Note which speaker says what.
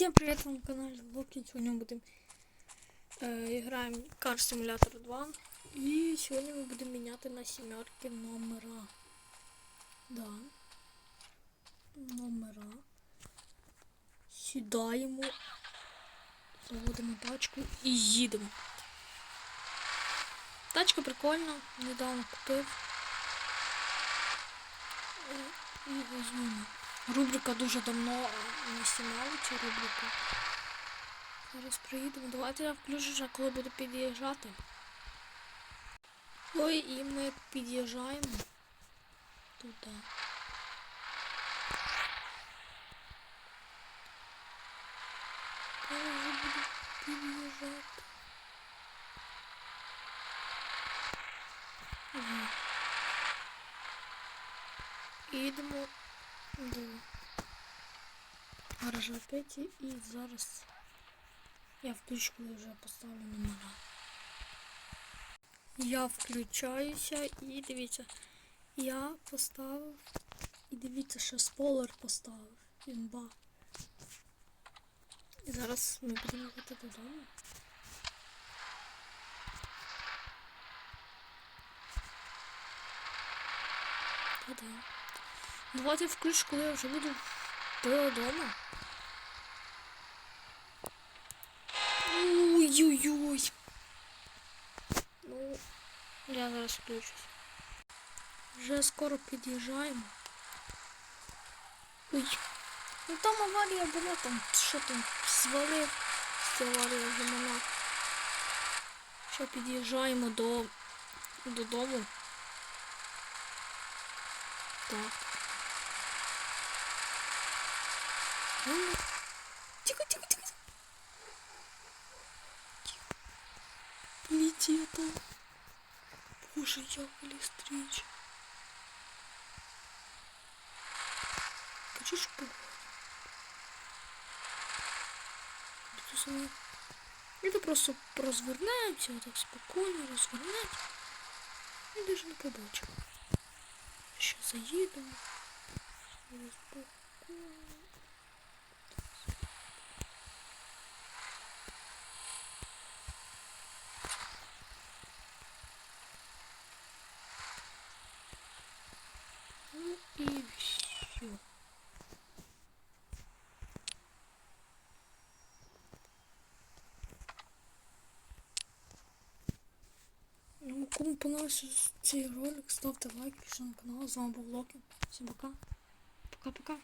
Speaker 1: Всем привет на канале Локин. Сегодня мы будем э, играем Car Simulator 2. И сегодня мы будем менять на семерки номера. Да. Номера. Сідаємо. Заводимо тачку і їдемо. Тачка прикольна, недавно купив. Е, І візьмемо. Рубрика дуже давно е, не знімали цю рубрику. Зараз приїдемо. Давайте я включу вже, коли буду під'їжджати. Ой, і ми під'їжджаємо туди. Коли вже буду під'їжджати. Ага. Їдемо до Гаража Петі і зараз я включу, вже поставлю номера. Я включаюся і дивіться, я поставив і дивіться, що спойлер поставив. Імба. І зараз ми будемо їхати додому. Та-да. Давайте включу, коли я вже буду додому. Ой-ой-ой. Ну, я зараз включусь. Вже скоро під'їжджаємо. Ой. Ну там аварія була, там що там звалив ця аварія вже мене. Що під'їжджаємо до додому. Так. Тихо, тихо, тихо. Тихо. Поліція там. Боже, як лістріч. Кажи, що погода. Тут саме. Это просто розвернемося, так спокійно розвернемося. Я навіть не побачив. Ще заїдемо. Спокійно. Кому понравився цей ролик, ставте лайк, пишіть на канал. З вами був Локін. Всім пока. Пока-пока.